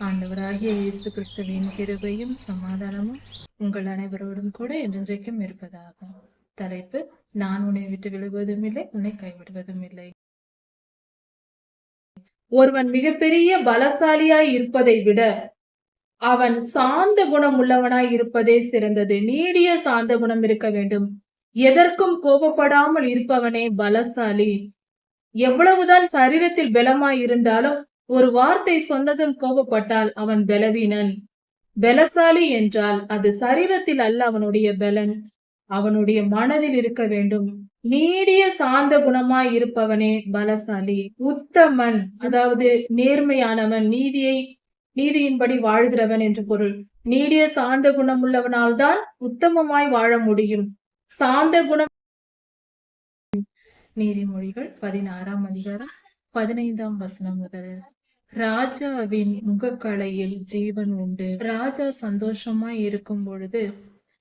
ஆண்டவராகிய இயேசு கிறிஸ்துவின் கிருபையும் சமாதானமும் உங்கள் அனைவரோடும் கூட என்றென்றைக்கும் இருப்பதாகும் தலைப்பு நான் உன்னை விட்டு விலகுவதும் இல்லை உன்னை கைவிடுவதும் இல்லை ஒருவன் மிகப்பெரிய பலசாலியாய் இருப்பதை விட அவன் சாந்த குணம் உள்ளவனாய் இருப்பதே சிறந்தது. நீடிய சாந்த குணம் இருக்க வேண்டும். எதற்கும் கோபப்படாமல் இருப்பவனே பலசாலி. எவ்வளவுதான் சரீரத்தில் பலமாய் இருந்தாலும் ஒரு வார்த்தை சொன்னதும் கோபப்பட்டால் அவன் பலவீனன். பலசாலி என்றால் அது சரீரத்தில் அல்ல அவனுடைய பலன். அவனுடைய மனதில் இருக்க வேண்டும். நீடிய சாந்த குணமாய் இருப்பவனே பலசாலி. உத்தமன் அதாவது நேர்மையானவன் நீதியை நீதியின்படி வாழ்கிறவன் என்று பொருள். நீடிய சாந்த குணம் உள்ளவனால் தான் உத்தமமாய் வாழ முடியும். சாந்த குணம் நீதிமொழிகள் பதினாறாம் அதிகாரம் பதினைந்தாம் வசனம் முதல். ராஜாவின் முகக்கலையில் ஜீவன் உண்டு. ராஜா சந்தோஷமா இருக்கும் பொழுது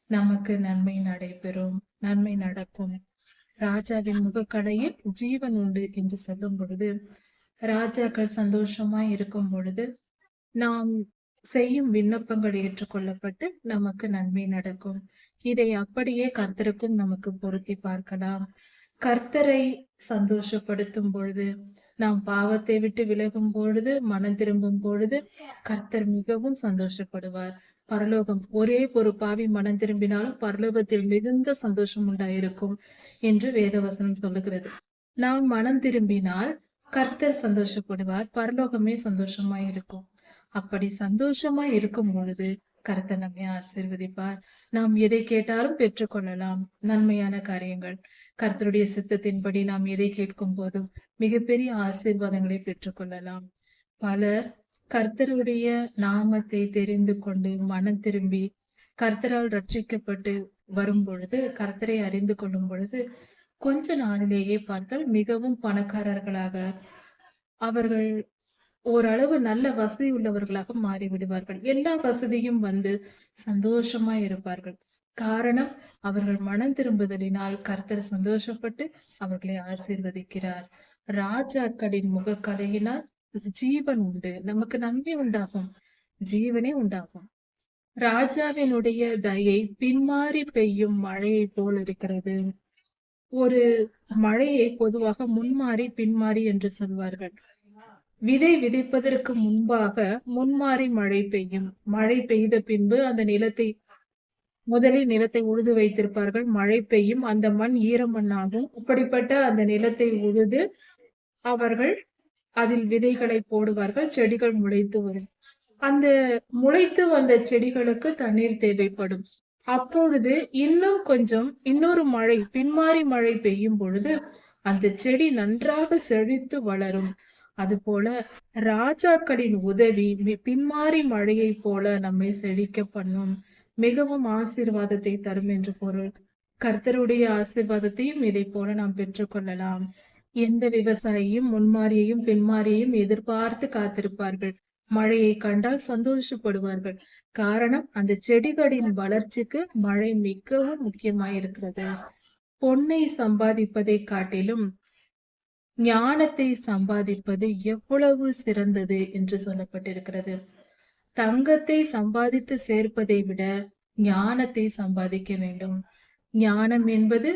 நமக்கு நன்மை நடைபெறும். நன்மை நடக்கும். ராஜாவின் முகக்கலையில் ஜீவன் உண்டு என்று சொல்லும் பொழுது ராஜாக்கள் சந்தோஷமா இருக்கும் பொழுது நாம் செய்யும் விண்ணப்பங்கள் ஏற்றுக்கொள்ளப்பட்டு நமக்கு நன்மை நடக்கும். இதை அப்படியே கர்த்தருக்கும் நமக்கு பொருத்தி பார்க்கலாம். கர்த்தரை சந்தோஷப்படுத்தும் பொழுது நாம் பாவத்தை விட்டு விலகும் பொழுது மனம் திரும்பும் பொழுது கர்த்தர் மிகவும் சந்தோஷப்படுவார். பரலோகம் ஒரே ஒரு பாவி மனம் திரும்பினாலும் பரலோகத்தில் மிகுந்த சந்தோஷம் உண்டாயிருக்கும் என்று வேதவசனம் சொல்லுகிறது. நாம் மனம் திரும்பினால் கர்த்தர் சந்தோஷப்படுவார் பரலோகமே சந்தோஷமாய் இருக்கும் அப்படி சந்தோஷமா இருக்கும் பொழுது கர்த்தர் நம்மை ஆசிர்வதிப்பார். நாம் எதை கேட்டாலும் பெற்றுக்கொள்ளலாம். நன்மையான காரியங்கள். கர்த்தருடைய சித்தத்தின்படி நாம் எதை கேட்கும் போதும் மிகப்பெரிய ஆசீர்வாதங்களை பெற்றுக்கொள்ளலாம். பலர் கர்த்தருடைய நாமத்தை தெரிந்து கொண்டு மனம் திரும்பி கர்த்தரால் ரட்சிக்கப்பட்டு வரும் பொழுது கர்த்தரை அறிந்து கொள்ளும் பொழுது கொஞ்ச நாளிலேயே பார்த்தால் மிகவும் பணக்காரர்களாக அவர்கள் ஓரளவு நல்ல வசதி உள்ளவர்களாக மாறிவிடுவார்கள். எல்லா வசதியும் வந்து சந்தோஷமா இருப்பார்கள். காரணம் அவர்கள் மனம் திரும்புதலினால் கர்த்தர் சந்தோஷப்பட்டு அவர்களை ஆசீர்வதிக்கிறார். ராஜாக்களின் முகக்கலையினால் ஜீவன் உண்டு. நமக்கு நன்மை உண்டாகும். ஜீவனே உண்டாகும். ராஜாவினுடைய தயை பின்மாறி பெய்யும் மழையை போல் இருக்கிறது. ஒரு மழையை பொதுவாக முன்மாறி பின்மாறி என்று சொல்வார்கள். விதை விதைப்பதற்கு முன்பாக முன்மாறி மழை பெய்யும். மழை பெய்த பின்பு அந்த நிலத்தை முதலில் நிலத்தை உழுது வைத்திருப்பார்கள். மழை பெய்யும். அந்த மண் ஈரமண்ணாகும் அப்படிப்பட்ட அந்த நிலத்தை உழுது அவர்கள் அதில் விதைகளை போடுவார்கள். செடிகள் முளைத்து வரும். அந்த முளைத்து வந்த செடிகளுக்கு தண்ணீர் தேவைப்படும். அப்பொழுது இன்னும் கொஞ்சம் இன்னொரு மழை பின்மாறி மழை பெய்யும் பொழுது அந்த செடி நன்றாக செழித்து வளரும். அதுபோல ராஜாக்களின் உதவி பின்மாறி மழையை போல நம்மை செழிக்க பண்ணும். மிகவும் ஆசீர்வாதத்தை தரும் என்று பொருள். கர்த்தருடைய ஆசீர்வாதத்தையும் இதை போல நாம் பெற்றுக்கொள்ளலாம் எந்த விவசாயியும் முன்மாரியையும் பின்மாரியையும் எதிர்பார்த்து காத்திருப்பார்கள். மழையை கண்டால் சந்தோஷப்படுவார்கள். காரணம் அந்த செடிகளின் வளர்ச்சிக்கு மழை மிகவும் முக்கியமாயிருக்கிறது. பொன்னை சம்பாதிப்பதை காட்டிலும் ஞானத்தை சம்பாதிப்பது எவ்வளவு சிறந்தது என்று சொல்லப்பட்டிருக்கிறது. தங்கத்தை சம்பாதித்து சேர்ப்பதை விட ஞானத்தை சம்பாதிக்க வேண்டும். ஞானம் என்பது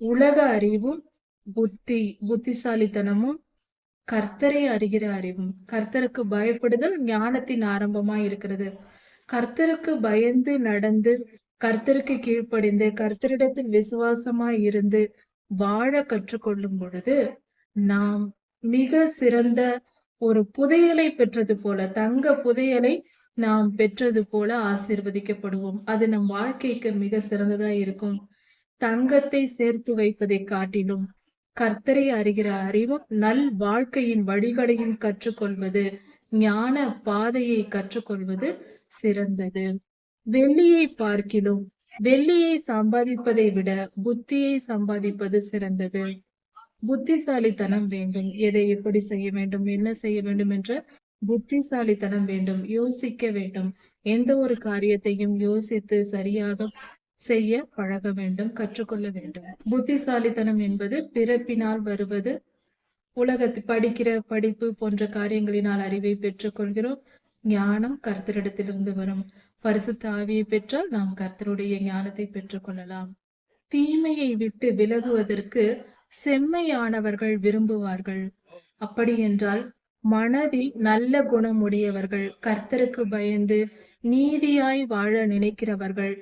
உலக அறிவும் புத்தி புத்திசாலித்தனமும் கர்த்தரை அறிகிற அறிவும். கர்த்தருக்கு பயப்படுதல் ஞானத்தின் ஆரம்பமா இருக்கிறது. கர்த்தருக்கு பயந்து நடந்து கர்த்தருக்கு கீழ்ப்படிந்து கர்த்தரிடத்தில் விசுவாசமாய் இருந்து வாழ கற்றுக்கொள்ளும் பொழுது நாம் மிக சிறந்த ஒரு புதையலை பெற்றது போல தங்க புதையலை நாம் பெற்றது போல ஆசிர்வதிக்கப்படுவோம். அது நம் வாழ்க்கைக்கு மிக சிறந்ததா இருக்கும். தங்கத்தை சேர்த்து வைப்பதை காட்டிலும் கர்த்தரை அறிகிற அறிவும் நல் வாழ்க்கையின் வழிகளையும் கற்றுக்கொள்வது ஞான பாதையை கற்றுக்கொள்வது சிறந்தது. வெள்ளியை பார்க்கிலும் வெள்ளியை சம்பாதிப்பதை விட புத்தியை சம்பாதிப்பது சிறந்தது. புத்திசாலித்தனம் வேண்டும். எதை எப்படி செய்ய வேண்டும்? என்ன செய்ய வேண்டும் என்ற புத்திசாலித்தனம் வேண்டும். யோசிக்க வேண்டும். எந்த ஒரு காரியத்தையும் யோசித்து சரியாக செய்ய பழக வேண்டும் கற்றுக்கொள்ள வேண்டும். புத்திசாலித்தனம் என்பது பிறப்பினால் வருவது. உலகத்து படிக்கிற படிப்பு போன்ற காரியங்களினால் அறிவை பெற்றுக்கொள்கிறோம் ஞானம் கர்த்தரிடத்திலிருந்து வரும். பரிசுத்த ஆவியை பெற்றால் நாம் கர்த்தருடைய ஞானத்தை பெற்றுக்கொள்ளலாம் தீமையை விட்டு விலகுவதற்கு செம்மையானவர்கள் விரும்புவார்கள். அப்படி என்றால் மனதில் நல்ல குணமுடையவர்கள் கர்த்தருக்கு பயந்து நீதியாய் வாழ நினைக்கிறவர்கள்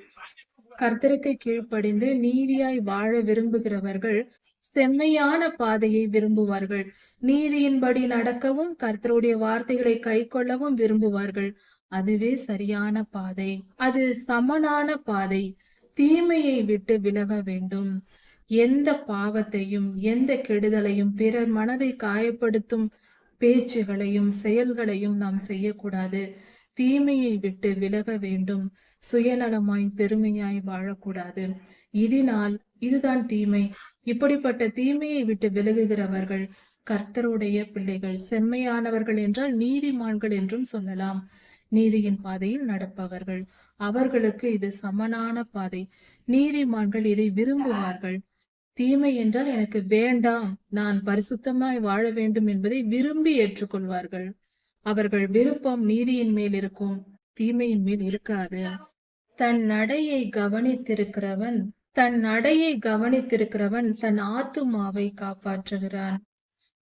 கர்த்தருக்கு கீழ்ப்படிந்து நீதியாய் வாழ விரும்புகிறவர்கள் செம்மையான பாதையை விரும்புவார்கள். நீதியின்படி நடக்கவும் கர்த்தருடைய வார்த்தைகளை கை கொள்ளவும் விரும்புவார்கள். அதுவே சரியான பாதை. அது சமனான பாதை. தீமையை விட்டு விலக வேண்டும். எந்த பாவத்தையும் எந்த கெடுதலையும் பிறர் மனதை காயப்படுத்தும் பேச்சுகளையும் செயல்களையும் நாம் செய்யக்கூடாது. தீமையை விட்டு விலக வேண்டும். சுயநலமாய் பெருமையாய் வாழக்கூடாது. இதனால் இதுதான் தீமை. இப்படிப்பட்ட தீமையை விட்டு விலகுகிறவர்கள் கர்த்தருடைய பிள்ளைகள் செம்மையானவர்கள் என்றால் நீதிமான்கள் என்றும் சொல்லலாம். நீதியின் பாதையில் நடப்பவர்கள். அவர்களுக்கு இது சமனான பாதை. நீதிமான்கள் இதை விரும்புவார்கள். தீமை என்றால் எனக்கு வேண்டாம் நான் பரிசுத்தமாய் வாழ வேண்டும் என்பதை விரும்பி ஏற்றுக்கொள்வார்கள். அவர்கள் விருப்பம் நீதியின் மேல் இருக்கும் தீமையின் மேல் இருக்காது. தன் நடையை கவனித்திருக்கிறவன் தன் நடையை கவனித்திருக்கிறவன் தன் ஆத்துமாவை காப்பாற்றுகிறான்.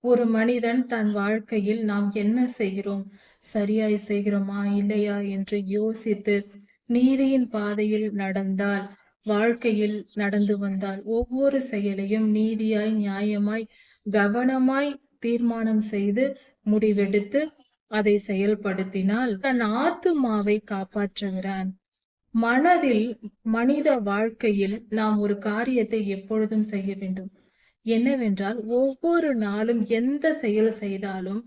ஒரு மனிதன் தன் வாழ்க்கையில் நாம் என்ன செய்கிறோம்? சரியாய் செய்கிறோமா? இல்லையா? என்று யோசித்து நீதியின் பாதையில் நடந்தால் வாழ்க்கையில் நடந்து வந்தால் ஒவ்வொரு செயலையும் நீதியாய் நியாயமாய் கவனமாய் தீர்மானம் செய்து முடிவெடுத்து அதை செயல்படுத்தினால் தன் ஆத்துமாவை காப்பாற்றுகிறான். மனதில் மனித வாழ்க்கையில் நாம் ஒரு காரியத்தை எப்பொழுதும் செய்ய வேண்டும். என்னவென்றால் ஒவ்வொரு நாளும் எந்த செயல் செய்தாலும்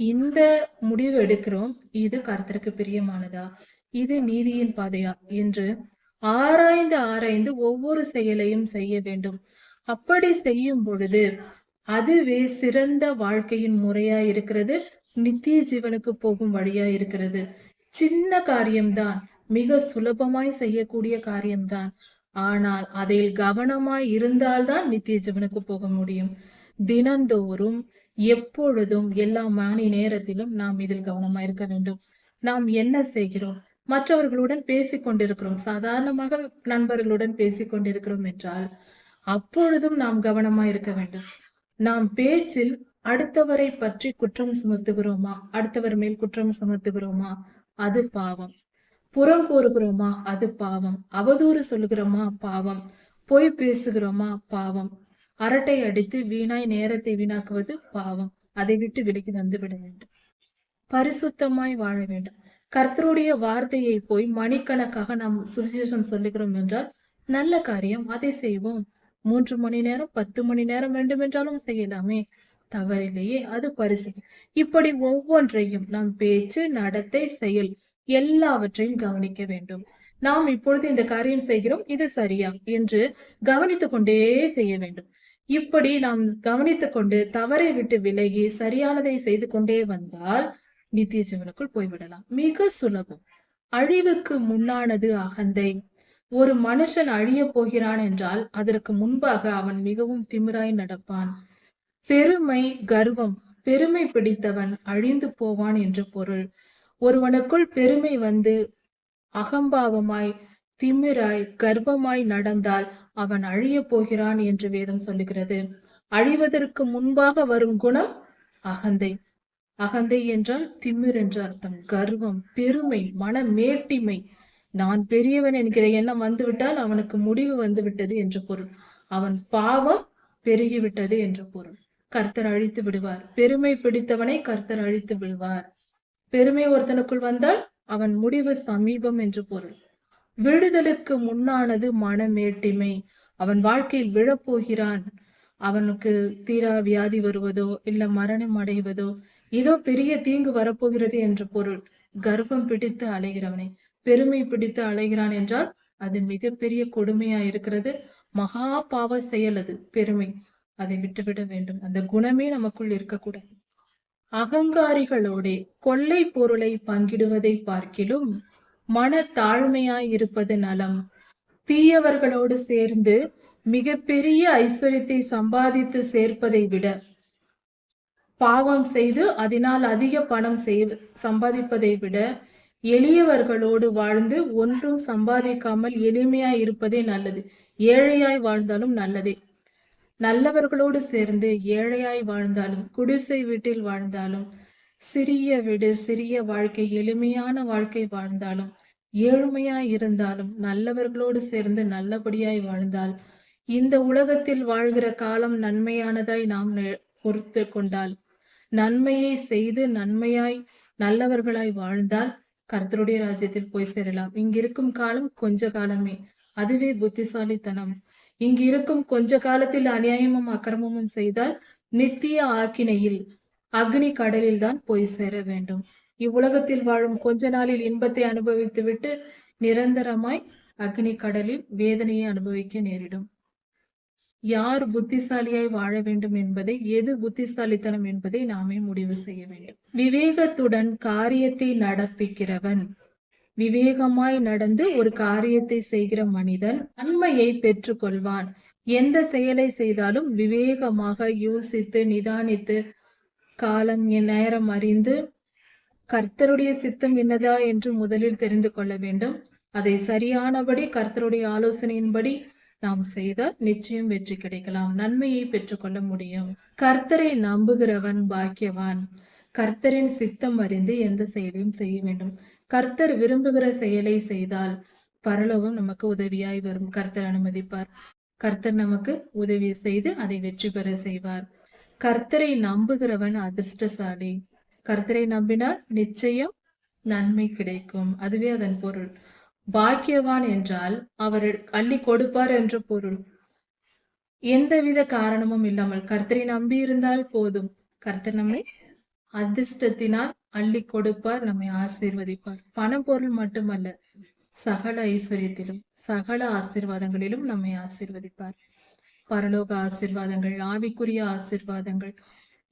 இந்த முடிவு எடுக்கிறோம். இது கருத்திற்கு பிரியமானதா? இது நீதியின் பாதையா? என்று ஆராய்ந்து ஆராய்ந்து ஒவ்வொரு செயலையும் செய்ய வேண்டும். அப்படி செய்யும் பொழுது அதுவே சிறந்த வாழ்க்கையின் முறையா இருக்கிறது நித்திய ஜீவனுக்கு போகும் வழியா இருக்கிறது. சின்ன காரியம்தான் மிக சுலபமாய் செய்யக்கூடிய காரியம்தான். ஆனால் அதில் கவனமாய் இருந்தால்தான் நித்திய ஜீவனுக்கு போக முடியும். தினந்தோறும் எப்பொழுதும் எல்லா மணி நேரத்திலும் நாம் இதில் கவனமாய் இருக்க வேண்டும். நாம் என்ன செய்கிறோம்? மற்றவர்களுடன் பேசிக் கொண்டிருக்கிறோம் சாதாரணமாக நண்பர்களுடன் பேசிக் கொண்டிருக்கிறோம் என்றால் அப்பொழுதும் நாம் கவனமா இருக்க வேண்டும். நாம் பேச்சில் அடுத்தவரை பற்றி குற்றம் சுமத்துகிறோமா? அடுத்தவர் மேல் குற்றம் சுமத்துகிறோமா? அது பாவம். புறம் கூறுகிறோமா? அது பாவம். அவதூறு சொல்லுகிறோமா? பாவம். பொய் பேசுகிறோமா? பாவம். அரட்டை அடித்து வீணாய் நேரத்தை வீணாக்குவது பாவம். அதை விட்டு விலகி வந்து விட வேண்டும். பரிசுத்தமாய் வாழ வேண்டும். கர்த்தருடைய வார்த்தையை போய் மணிக்கணக்காக நாம் சுவிசேஷம் சொல்லுகிறோம் என்றால் நல்ல காரியம் அதை செய்வோம். மூன்று மணி நேரம் பத்து மணி நேரம் வேண்டுமென்றாலும் செய்யலாமே. தவறில்லையே அது பரிசு. இப்படி ஒவ்வொன்றையும் நம் பேச்சு நடத்தை செயல் எல்லாவற்றையும் கவனிக்க வேண்டும். நாம் இப்பொழுது இந்த காரியம் செய்கிறோம் இது சரியா என்று கவனித்துக் கொண்டே செய்ய வேண்டும். இப்படி நாம் கவனித்துக் கொண்டு தவறை விட்டு விலகி சரியானதை செய்து கொண்டே வந்தால் நித்திய ஜீவனுக்குள் போய்விடலாம். மிக சுலபம். அழிவுக்கு முன்னானது அகந்தை. ஒரு மனுஷன் அழிய போகிறான் என்றால் அதற்கு முன்பாக அவன் மிகவும் திமிராய் நடப்பான். பெருமை கர்வம் பெருமை பிடித்தவன் அழிந்து போவான் என்று பொருள். ஒருவனுக்குள் பெருமை வந்து அகம்பாவமாய் திமிராய் கர்ப்பமாய் நடந்தால் அவன் அழிய போகிறான் என்று வேதம் சொல்லுகிறது. அழிவதற்கு முன்பாக வரும் குணம் அகந்தை. அகந்தை என்றால் திமிர் என்று அர்த்தம். கர்வம் பெருமை மன மேட்டிமை நான் பெரியவன் என்கிற எண்ணம் வந்துவிட்டால் அவனுக்கு முடிவு வந்து விட்டது என்று பொருள். அவன் பாவம் பெருகிவிட்டது என்று பொருள். கர்த்தர் அழித்து விடுவார். பெருமை பிடித்தவனை கர்த்தர் அழித்து விடுவார். பெருமை ஒருத்தனுக்குள் வந்தால் அவன் முடிவு சமீபம் என்று பொருள். விடுதலுக்கு முன்னானது மனமேட்டிமை. அவன் வாழ்க்கையில் விழப்போகிறான். அவனுக்கு தீரா வியாதி வருவதோ இல்ல மரணம் அடைவதோ இதோ பெரிய தீங்கு வரப்போகிறது என்று பொருள். கர்ப்பம் பிடித்து அலைகிறவனை. பெருமை பிடித்து அலைகிறான் என்றால் அது மிகப்பெரிய கொடுமையா இருக்கிறது மகா பாவ செயல் அது பெருமை. அதை விட்டுவிட வேண்டும். அந்த குணமே நமக்குள் இருக்கக்கூடாது. அகங்காரிகளோடே கொள்ளை பொருளை பங்கிடுவதை பார்க்கிலும் மன தாழ்மையாய் இருப்பது நலம். தீயவர்களோடு சேர்ந்து மிகப்பெரிய ஐஸ்வர்யத்தை சம்பாதித்து சேர்ப்பதை விட பாவம் செய்து அதனால் அதிக பணம் செய் சம்பாதிப்பதை விட எளியவர்களோடு வாழ்ந்து ஒன்றும் சம்பாதிக்காமல் எளிமையாய் இருப்பதே நல்லது. ஏழையாய் வாழ்ந்தாலும் நல்லதே. நல்லவர்களோடு சேர்ந்து ஏழையாய் வாழ்ந்தாலும் குடிசை வீட்டில் வாழ்ந்தாலும் சிறிய வீடு சிறிய வாழ்க்கை எளிமையான வாழ்க்கை வாழ்ந்தாலும் ஏழ்மையாய் இருந்தாலும் நல்லவர்களோடு சேர்ந்து நல்லபடியாய் வாழ்ந்தால் இந்த உலகத்தில் வாழ்கிற காலம் நன்மையானதாய் நாம் நெ- பொறுத்து கொண்டால் நன்மையை செய்து நன்மையாய் நல்லவர்களாய் வாழ்ந்தால் கர்த்தருடைய ராஜ்யத்தில் போய் சேரலாம். இங்கிருக்கும் காலம் கொஞ்ச காலமே. அதுவே புத்திசாலித்தனம். இங்கு இருக்கும் கொஞ்ச காலத்தில் அநியாயமும் அக்கிரமமும் செய்தால் நித்திய ஆக்கினையில் அக்னி கடலில் தான் போய் சேர வேண்டும். இவ்வுலகத்தில் வாழும் கொஞ்ச நாளில் இன்பத்தை அனுபவித்துவிட்டு நிரந்தரமாய் அக்னி கடலில் வேதனையை அனுபவிக்க நேரிடும். யார் புத்திசாலியாய் வாழ வேண்டும் என்பதை எது புத்திசாலித்தனம் என்பதை நாமே முடிவு செய்ய வேண்டும். விவேகத்துடன் காரியத்தை நடப்பிக்கிறவன். விவேகமாய் நடந்து ஒரு காரியத்தை செய்கிற மனிதன் நன்மையை பெற்றுக்கொள்வான். எந்த செயலை செய்தாலும் விவேகமாக யோசித்து நிதானித்து காலம் நேரம் அறிந்து கர்த்தருடைய சித்தம் என்னதா என்று முதலில் தெரிந்து கொள்ள வேண்டும். அதை சரியானபடி கர்த்தருடைய ஆலோசனையின்படி நாம் செய்தால் நிச்சயம் வெற்றி கிடைக்கலாம். நன்மையை பெற்றுக்கொள்ள முடியும். கர்த்தரை நம்புகிறவன் பாக்கியவான். கர்த்தரின் சித்தம் அறிந்து எந்த செயலையும் செய்ய வேண்டும். கர்த்தர் விரும்புகிற செயலை செய்தால் பரலோகம் நமக்கு உதவியாய் வரும். கர்த்தர் அனுமதிப்பார். கர்த்தர் நமக்கு உதவி செய்து அதை வெற்றி பெற செய்வார். கர்த்தரை நம்புகிறவன் அதிர்ஷ்டசாலி. கர்த்தரை நம்பினால் நிச்சயம் நன்மை கிடைக்கும். அதுவே அதன் பொருள். பாக்கியவான் என்றால் அவர் அள்ளி கொடுப்பார் என்ற பொருள். எந்தவித காரணமும் இல்லாமல் கர்த்தரை நம்பி இருந்தால் போதும். கர்த்தர் நம்மை அதிர்ஷ்டத்தினால் அள்ளி கொடுப்பார் நம்மை ஆசீர்வதிப்பார். பணம் பொருள் மட்டுமல்ல சகல ஐஸ்வர்யத்திலும் சகல ஆசிர்வாதங்களிலும் நம்மை ஆசீர்வதிப்பார். பரலோக ஆசீர்வாதங்கள் ஆவிக்குரிய ஆசீர்வாதங்கள்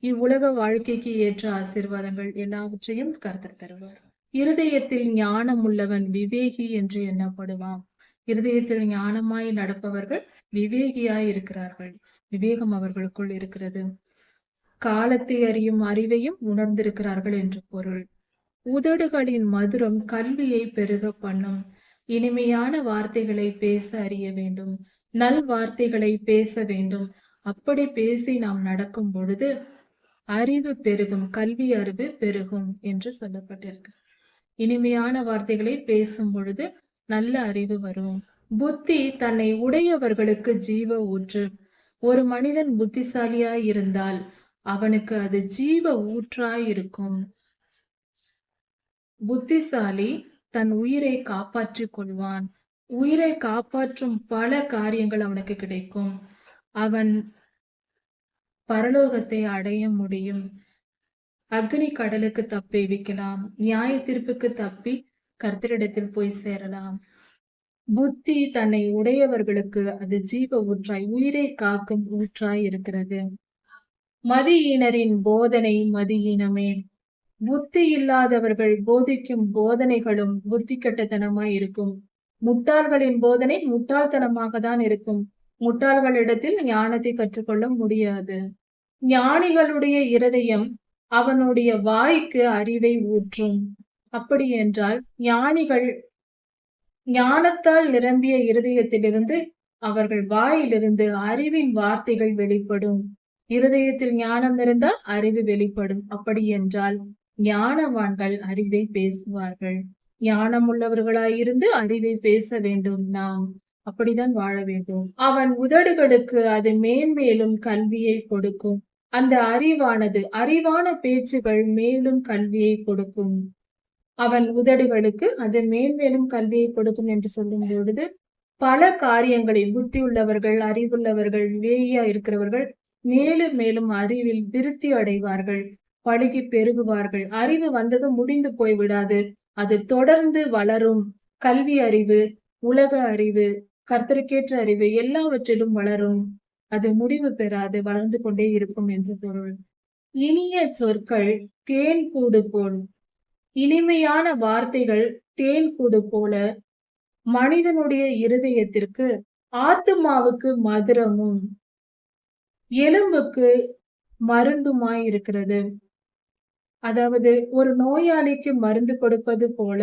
இவ்வுலக வாழ்க்கைக்கு ஏற்ற ஆசீர்வாதங்கள் எல்லாவற்றையும் கர்த்தர் தருவார். இருதயத்தில் ஞானம் உள்ளவன் விவேகி என்று எண்ணப்படுவான். இருதயத்தில் ஞானமாய் நடப்பவர்கள் விவேகியாய் இருக்கிறார்கள். விவேகம் அவர்களுக்குள் இருக்கிறது. காலத்தை அறியும் அறிவையும் உணர்ந்திருக்கிறார்கள் என்று பொருள். உதடுகளின் மதுரம் கல்வியை பெருக பண்ணும். இனிமையான வார்த்தைகளை பேச அறிய வேண்டும். நல் வார்த்தைகளை பேச வேண்டும். அப்படி பேசி நாம் நடக்கும் பொழுது அறிவு பெருகும் கல்வி அறிவு பெருகும் என்று சொல்லப்பட்டிருக்கு. இனிமையான வார்த்தைகளை பேசும் பொழுது நல்ல அறிவு வரும். புத்தி தன்னை உடையவர்களுக்கு ஜீவ ஊற்று. ஒரு மனிதன் புத்திசாலியாய் இருந்தால் அவனுக்கு அது ஜீவ ஊற்றாய் இருக்கும் புத்திசாலி தன் உயிரை காப்பாற்றிக் கொள்வான். உயிரை காப்பாற்றும் பல காரியங்கள் அவனுக்கு கிடைக்கும். அவன் பரலோகத்தை அடைய முடியும். அக்னி கடலுக்கு தப்பி விக்கலாம். நியாய தீர்ப்புக்கு தப்பி கர்த்தரிடத்தில் போய் சேரலாம். புத்தி தன்னை உடையவர்களுக்கு அது ஜீவ ஊற்றாய் உயிரை காக்கும் ஊற்றாய் இருக்கிறது. மதியினரின் போதனை மதியினமே. புத்தி இல்லாதவர்கள் போதிக்கும் போதனைகளும் புத்தி கட்டத்தனமாய் இருக்கும். முட்டாள்களின் போதனை முட்டாள்தனமாக தான் இருக்கும். முட்டாள்களிடத்தில் ஞானத்தை கற்றுக்கொள்ள முடியாது. ஞானிகளுடைய இருதயம் அவனுடைய வாய்க்கு அறிவை ஊற்றும். அப்படி என்றால் ஞானிகள் ஞானத்தால் நிரம்பிய இருதயத்திலிருந்து அவர்கள் வாயிலிருந்து அறிவின் வார்த்தைகள் வெளிப்படும். இருதயத்தில் ஞானம் இருந்தால் அறிவு வெளிப்படும். அப்படி என்றால் ஞானவான்கள் அறிவை பேசுவார்கள். ஞானம் உள்ளவர்களாயிருந்து அறிவை பேச வேண்டும் நாம். அப்படிதான் வாழ வேண்டும். அவன் உதடுகளுக்கு அது மேன்மேலும் கல்வியை கொடுக்கும். அந்த அறிவானது அறிவான பேச்சுகள் மேலும் கல்வியை கொடுக்கும். அவன் உதடுகளுக்கு அது மேன்மேலும் கல்வியை கொடுக்கும் என்று சொல்லும் பொழுது பல காரியங்களை புத்தி உள்ளவர்கள் அறிவுள்ளவர்கள் விவேகியா இருக்கிறவர்கள் மேலும் மேலும் அறிவில் விருத்தி அடைவார்கள். பழகி பெருகுவார்கள். அறிவு வந்ததும் முடிந்து போய்விடாது அது தொடர்ந்து வளரும். கல்வி அறிவு உலக அறிவு கர்த்தருக்கேற்ற அறிவு எல்லாவற்றிலும் வளரும். அது முடிவு பெறாது வளர்ந்து கொண்டே இருக்கும் என்று பொருள். இனிய சொற்கள் தேன் கூடு போல். இனிமையான வார்த்தைகள் தேன் கூடு போல. மனிதனுடைய இருதயத்திற்கு ஆத்துமாவுக்கு மதுரமும். எலும்புக்கு மருந்துமாய் இருக்கிறது அதாவது ஒரு நோயாளிக்கு மருந்து கொடுப்பது போல.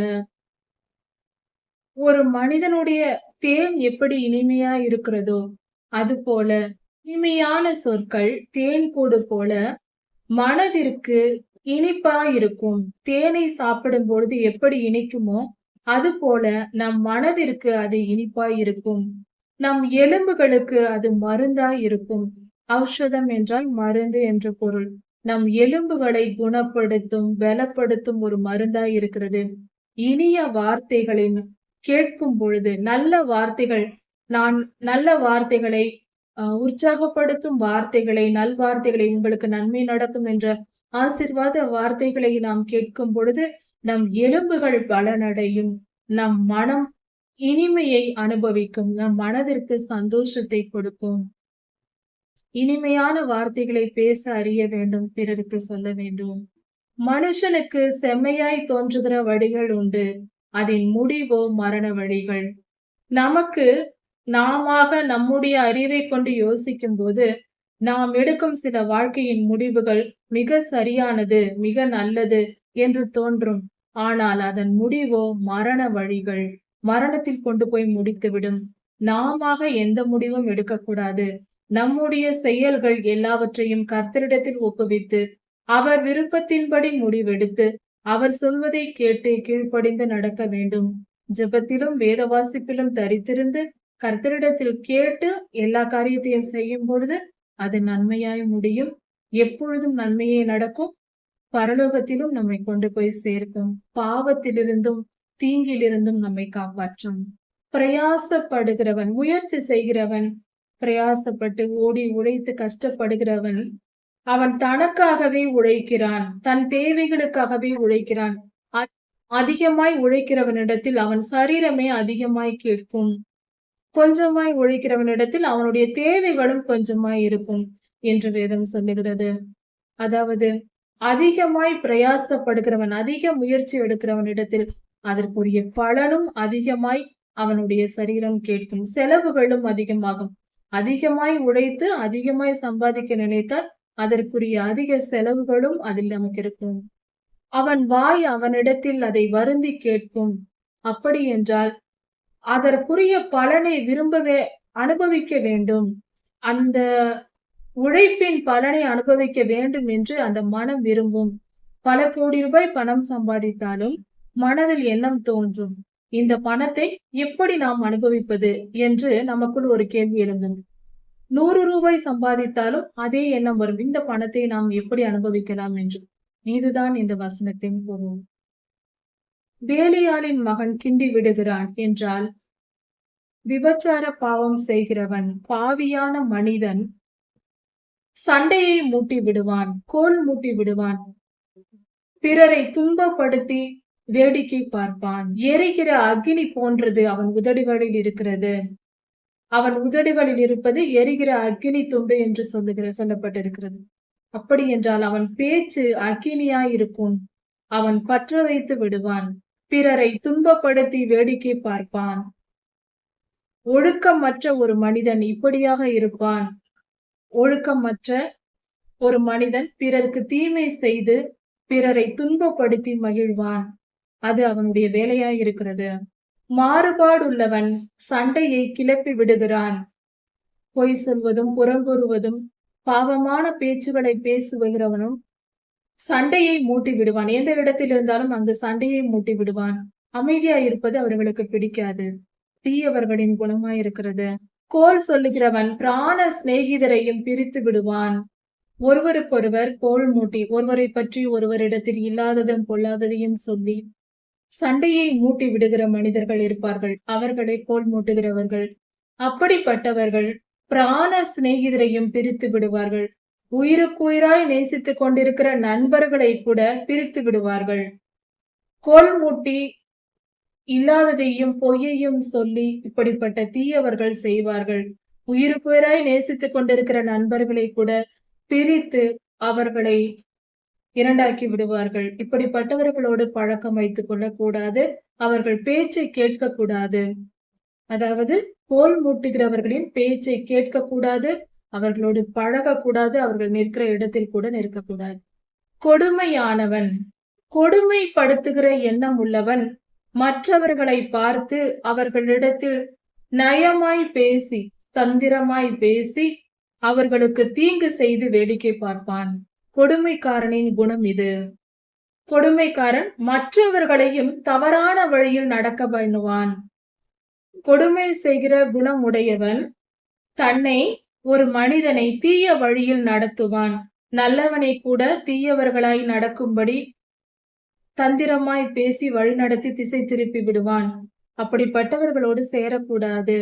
ஒரு மனிதனுடைய தேன் எப்படி இனிமையா இருக்கிறதோ அதுபோல இனிமையான சொற்கள் தேன் கூடு போல மனதிற்கு இனிப்பா இருக்கும் தேனை சாப்பிடும் பொழுது எப்படி இனிக்குமோ அது போல நம் மனதிற்கு அது இனிப்பா இருக்கும் நம் எலும்புகளுக்கு அது மருந்தாய் இருக்கும் ஔஷதம் என்றால் மருந்து என்று பொருள். நம் எலும்புகளை குணப்படுத்தும் பலப்படுத்தும் ஒரு மருந்தா இருக்கிறது இனிய வார்த்தைகளின் கேட்கும் பொழுது நல்ல வார்த்தைகள் நான் நல்ல வார்த்தைகளை அஹ், உற்சாகப்படுத்தும் வார்த்தைகளை நல்வார்த்தைகளை உங்களுக்கு நன்மை நடக்கும் என்ற ஆசிர்வாத வார்த்தைகளை நாம் கேட்கும் பொழுது நம் எலும்புகள் பலனடையும். நம் மனம் இனிமையை அனுபவிக்கும். நம் மனதிற்கு சந்தோஷத்தை கொடுக்கும். இனிமையான வார்த்தைகளை பேச அறிய வேண்டும் பிறருக்கு சொல்ல வேண்டும். மனுஷனுக்கு செம்மையாய் தோன்றுகிற வழிகள் உண்டு. அதன் முடிவோ மரண வழிகள். நமக்கு நாமாக நம்முடைய அறிவை கொண்டு யோசிக்கும் போது நாம் எடுக்கும் சில வாழ்க்கையின் முடிவுகள் மிக சரியானது மிக நல்லது என்று தோன்றும். ஆனால் அதன் முடிவோ மரண வழிகள். மரணத்தில் கொண்டு போய் முடித்துவிடும். நாமாக எந்த முடிவும் எடுக்கக்கூடாது. நம்முடைய செயல்கள் எல்லாவற்றையும் கர்த்தரிடத்தில் ஒப்புவித்து அவர் விருப்பத்தின்படி முடிவெடுத்து அவர் சொல்வதை கேட்டு கீழ்ப்படிந்து நடக்க வேண்டும். ஜெபத்திலும் வேத வாசிப்பிலும் தரித்திருந்து கர்த்தரிடத்தில் கேட்டு எல்லா காரியத்தையும் செய்யும் பொழுது அது நன்மையாய் முடியும். எப்பொழுதும் நன்மையே நடக்கும். பரலோகத்திலும் நம்மை கொண்டு போய் சேர்க்கும். பாவத்திலிருந்தும் தீங்கிலிருந்தும் நம்மை காப்பாற்றும். பிரயாசப்படுகிறவன் முயற்சி செய்கிறவன் பிரயாசப்பட்டு ஓடி உழைத்து கஷ்டப்படுகிறவன் அவன் தனக்காகவே உழைக்கிறான் தன் தேவைகளுக்காகவே உழைக்கிறான். அதிகமாய் உழைக்கிறவனிடத்தில் அவன் சரீரமே அதிகமாய் கேட்கும். கொஞ்சமாய் உழைக்கிறவனிடத்தில் அவனுடைய தேவைகளும் கொஞ்சமாய் இருக்கும் என்று வேதம் சொல்லுகிறது. அதாவது அதிகமாய் பிரயாசப்படுகிறவன் அதிக முயற்சி எடுக்கிறவனிடத்தில் அதற்குரிய பலனும் அதிகமாய் அவனுடைய சரீரம் கேட்கும் செலவுகளும் அதிகமாகும். அதிகமாய் உழைத்து அதிகமாய் சம்பாதிக்க நினைத்தால் அதற்குரிய அதிக செலவுகளும் அதில் நமக்கு இருக்கும். அவன் வாய் அவனிடத்தில் அதை வருந்தி கேட்கும். அப்படி என்றால் அதற்குரிய பலனை விரும்பவே அனுபவிக்க வேண்டும். அந்த உழைப்பின் பலனை அனுபவிக்க வேண்டும் என்று அந்த மனம் விரும்பும். பல கோடி ரூபாய் பணம் சம்பாதித்தாலும் மனதில் எண்ணம் தோன்றும். இந்த பணத்தை எப்படி நாம் அனுபவிப்பது என்று நமக்குள் ஒரு கேள்வி எழுந்தது. நூறு ரூபாய் சம்பாதித்தாலும் அதே எண்ணம் வரும். இந்த பணத்தை நாம் எப்படி அனுபவிக்கலாம் என்று. இதுதான் இந்த வசனத்தின் பொருள். வேலையாளின் மகன் கிண்டி விடுகிறான் என்றால் விபச்சார பாவம் செய்கிறவன் பாவியான மனிதன் சண்டையை மூட்டி விடுவான் கோல் மூட்டி விடுவான் பிறரை துன்பப்படுத்தி வேடிக்கை பார்ப்பான். எரிகிற அக்கினி போன்றது அவன் உதடுகளில் இருக்கிறது. அவன் உதடுகளில் இருப்பது எரிகிற அக்கினி துண்டு என்று சொல்லுகிற சொல்லப்பட்டிருக்கிறது. அப்படி என்றால் அவன் பேச்சு அக்கினியாய் இருக்கும். அவன் பற்ற வைத்து விடுவான். பிறரை துன்பப்படுத்தி வேடிக்கை பார்ப்பான். ஒழுக்கமற்ற ஒரு மனிதன் இப்படியாக இருப்பான். ஒழுக்கமற்ற ஒரு மனிதன் பிறருக்கு தீமை செய்து பிறரை துன்பப்படுத்தி மகிழ்வான். அது அவனுடைய வேலையாய் இருக்கிறது. மாறுபாடுள்ளவன் சண்டையை கிளப்பி விடுகிறான். பொய் சொல்வதும் புறங்கூறுவதும் பாவமான பேச்சுகளை பேசுகிறவனும் சண்டையை மூட்டி விடுவான். எந்த இடத்தில் இருந்தாலும் அங்கு சண்டையை மூட்டி விடுவான். அமைதியா இருப்பது அவர்களுக்கு பிடிக்காது. தீயவர்களின் குணமாய் இருக்கிறது. கோல் சொல்லுகிறவன் பிராண சிநேகிதரையும் பிரித்து விடுவான். ஒருவருக்கொருவர் கோல் மூட்டி ஒருவரை பற்றி ஒருவரிடத்தில் இல்லாததும் பொல்லாததையும் சொல்லி சண்டையை மூட்டி விடுகிற மனிதர்கள் இருப்பார்கள். அவர்களை கோல் மூட்டுகிறவர்கள். அப்படிப்பட்டவர்கள் பிராண சிநேகிதரையும் பிரித்து விடுவார்கள். உயிருக்குயிராய் நேசித்துக் கொண்டிருக்கிற நண்பர்களை கூட பிரித்து விடுவார்கள். கோல் மூட்டி இல்லாததையும் பொய்யையும் சொல்லி இப்படிப்பட்ட தீயவர்கள் செய்வார்கள். உயிருக்குயிராய் நேசித்துக் கொண்டிருக்கிற நண்பர்களை கூட பிரித்து அவர்களை இரண்டாக்கி விடுவார்கள். இப்படிப்பட்டவர்களோடு பழக்கம் வைத்துக் கொள்ளக்கூடாது. அவர்கள் பேச்சை கேட்கக்கூடாது. அதாவது கோல் மூட்டுகிறவர்களின் பேச்சை கேட்கக்கூடாது. அவர்களோடு பழகக்கூடாது அவர்கள் நிற்கிற இடத்தில் கூட நிற்கக்கூடாது. கொடுமையானவன் கொடுமைப்படுத்துகிற எண்ணம் உள்ளவன் மற்றவர்களை பார்த்து அவர்களிடத்தில் நயமாய் பேசி தந்திரமாய் பேசி அவர்களுக்கு தீங்கு செய்து வேடிக்கை பார்ப்பான். கொடுமைக்காரனின் குணம் இது. கொடுமைக்காரன் மற்றவர்களையும் தவறான வழியில் நடக்க பண்ணுவான். கொடுமை செய்கிற குணமுடையவன் தன்னை ஒரு மனிதனை தீய வழியில் நடத்துவான். நல்லவனை கூட தீயவர்களாய் நடக்கும்படி தந்திரமாய் பேசி வழிநடத்தி திசை திருப்பி விடுவான். அப்படிப்பட்டவர்களோடு சேரக்கூடாது.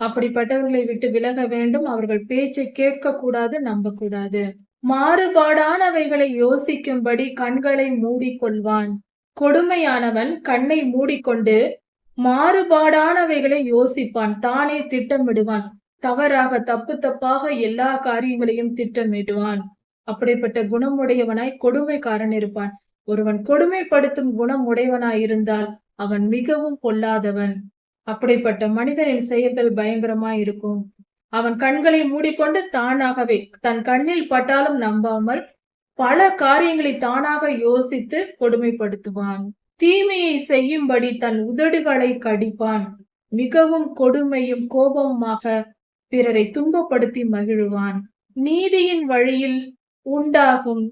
அப்படிப்பட்டவர்களை விட்டு விலக வேண்டும். அவர்கள் பேச்சை கேட்க கூடாது நம்பக்கூடாது. மாறுபாடானவைகளை யோசிக்கும்படி கண்களை மூடிக்கொள்வான். கொடுமையானவன் கண்ணை மூடிக்கொண்டு மாறுபாடானவைகளை யோசிப்பான். தானே திட்டமிடுவான். தவறாக தப்பு தப்பாக எல்லா காரியங்களையும் திட்டமிடுவான். அப்படிப்பட்ட குணமுடையவனாய் கொடுமைக்காரன் இருப்பான். ஒருவன் கொடுமைப்படுத்தும் குணம் உடையவனாய் இருந்தால் அவன் மிகவும் பொல்லாதவன். அப்படிப்பட்ட மனிதனின் செயல்கள் பயங்கரமாய் இருக்கும். அவன் கண்களை மூடிக்கொண்டு தானாகவே தன் கண்ணில் பட்டாலும் நம்பாமல் பல காரியங்களை தானாக யோசித்து கொடுமைப்படுத்துவான். தீமையை செய்யும்படி தன் உதடுகளை கடிப்பான். மிகவும் கொடுமையும் கோபமுமாக பிறரை துன்பப்படுத்தி மகிழ்வான். நீதியின் வழியில் உண்டாகும்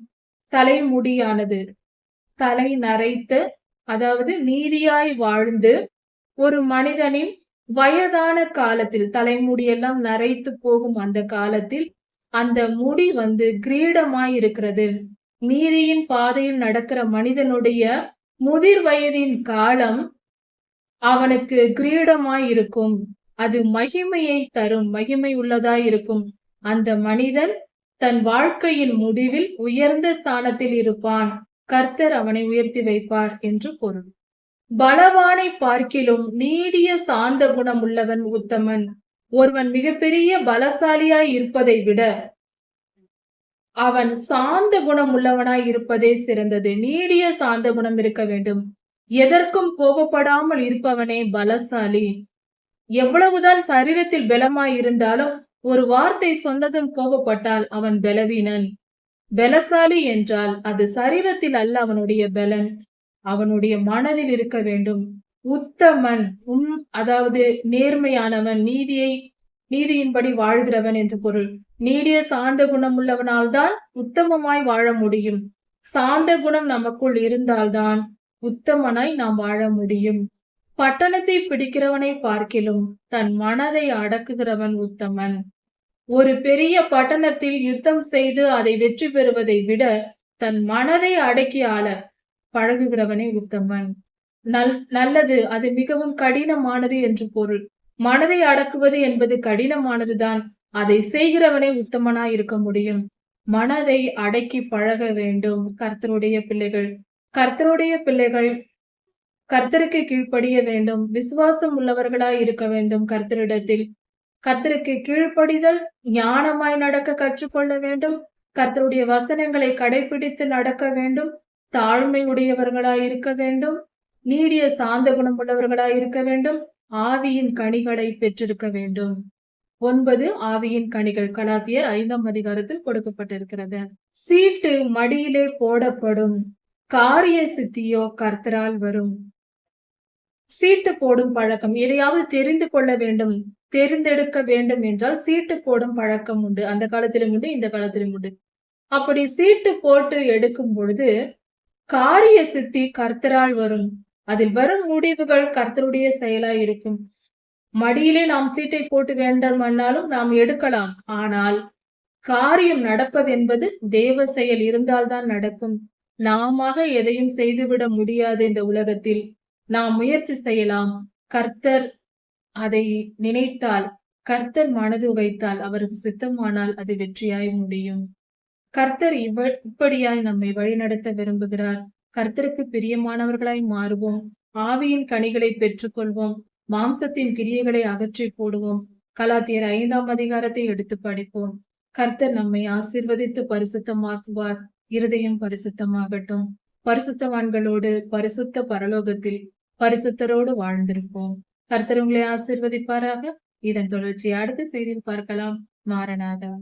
தலைமுடியானது. தலை நரைத்து அதாவது நீதியாய் வாழ்ந்து ஒரு மனிதனின் வயதான காலத்தில் தலைமுடியெல்லாம் நரைத்து போகும் அந்த காலத்தில் அந்த முடி வந்து கிரீடமாய் இருக்கிறது. நீதியின் பாதையில் நடக்கிற மனிதனுடைய முதிர் வயதின் காலம் அவனுக்கு கிரீடமாய் இருக்கும். அது மகிமையை தரும் மகிமை உள்ளதாயிருக்கும். அந்த மனிதன் தன் வாழ்க்கையின் முடிவில் உயர்ந்த ஸ்தானத்தில் இருப்பான். கர்த்தர் அவனை உயர்த்தி வைப்பார் என்று பொருள். பலவானை பார்க்கிலும் நீடிய சாந்த குணம் உள்ளவன் உத்தமன். ஒருவன் மிகப்பெரிய பலசாலியாய் இருப்பதை விட அவன் சாந்த குணம் உள்ளவனாய் இருப்பதே சிறந்தது. நீடிய சாந்த குணம் இருக்க வேண்டும். எதற்கும் கோபப்படாமல் இருப்பவனே பலசாலி. எவ்வளவுதான் சரீரத்தில் பலமாயிருந்தாலும் ஒரு வார்த்தை சொன்னதும் கோபப்பட்டால் அவன் பலவீனன். பலசாலி என்றால் அது சரீரத்தில் அல்ல அவனுடைய பலன். அவனுடைய மனதில் இருக்க வேண்டும். உத்தமன் உம் அதாவது நேர்மையானவன் நீதியை நீதியின்படி வாழ்கிறவன் என்று பொருள். நீடிய சாந்த குணம் உள்ளவனால்தான் உத்தமமாய் வாழ முடியும். சாந்த குணம் நமக்குள் இருந்தால்தான் உத்தமனாய் நாம் வாழ முடியும். பட்டணத்தை பிடிக்கிறவனை பார்க்கிலும் தன் மனதை அடக்குகிறவன் உத்தமன். ஒரு பெரிய பட்டணத்தில் யுத்தம் செய்து அதை வெற்றி பெறுவதை விட தன் மனதை அடக்கி ஆள பழகுகிறவனே உத்தமன். நல் நல்லது அது மிகவும் கடினமானது என்று பொருள். மனதை அடக்குவது என்பது கடினமானதுதான். அதை செய்கிறவனே உத்தமனாய் இருக்க முடியும். மனதை அடக்கி பழக வேண்டும் கர்த்தருடைய பிள்ளைகள். கர்த்தருடைய பிள்ளைகள் கர்த்தருக்கு கீழ்ப்படிய வேண்டும். விசுவாசம் உள்ளவர்களாய் இருக்க வேண்டும் கர்த்தரிடத்தில். கர்த்தருக்கு கீழ்ப்படிதல் ஞானமாய் நடக்க கற்றுக்கொள்ள வேண்டும். கர்த்தருடைய வசனங்களை கடைபிடித்து நடக்க வேண்டும். தாழ்மை உடையவர்களாய் இருக்க வேண்டும். நீடிய சாந்த குணம் உள்ளவர்களாய் இருக்க வேண்டும். ஆவியின் கனிகளை பெற்றிருக்க வேண்டும். ஒன்பது ஆவியின் கனிகள். கலாத்தியர் ஐந்தாம் அதிகாரத்தில் கொடுக்கப்பட்டிருக்கிறது. சீட்டு மடியிலே போடப்படும். காரிய சித்தியோ கர்த்தரால் வரும். சீட்டு போடும் பழக்கம். எதையாவது தெரிந்து கொள்ள வேண்டும் தெரிந்தெடுக்க வேண்டும் என்றால் சீட்டு போடும் பழக்கம் உண்டு. அந்த காலத்திலும் உண்டு இந்த காலத்திலும் உண்டு. அப்படி சீட்டு போட்டு எடுக்கும் பொழுது காரிய சித்தி கர்த்தரால் வரும். அதில் வரும் முடிவுகள் கர்த்தருடைய செயலாய் இருக்கும். மடியிலே நாம் சீட்டை போட்டு வேண்டாமன்னாலும் நாம் எடுக்கலாம். ஆனால் காரியம் நடப்பது என்பது தேவ செயல் இருந்தால்தான் நடக்கும். நாம எதையும் செய்துவிட முடியாது இந்த உலகத்தில். நாம் முயற்சி செய்யலாம். கர்த்தர் அதை நினைத்தால் கர்த்தர் மனது வைத்தால் அவருக்கு சித்தமானால் அது வெற்றியாய் முடியும். கர்த்தர் இவ இப்படியாய் நம்மை வழிநடத்த விரும்புகிறார். கர்த்தருக்கு பிரியமானவர்களாய் மாறுவோம். ஆவியின் கனிகளை பெற்றுக்கொள்வோம். மாம்சத்தின் கிரியைகளை அகற்றி போடுவோம். கலாத்தியர் ஐந்தாம் அதிகாரத்தை எடுத்து படிப்போம். கர்த்தர் நம்மை ஆசீர்வதித்து பரிசுத்தமாக்குவார். இருதயம் பரிசுத்தமாகட்டும். பரிசுத்தவான்களோடு பரிசுத்த பரலோகத்தில் பரிசுத்தரோடு வாழ்ந்திருப்போம். கர்த்தர் உங்களை ஆசீர்வதிப்பாராக. இதன் தொடர்ச்சி அடுத்த செய்தியில் பார்க்கலாம். மாரநாதா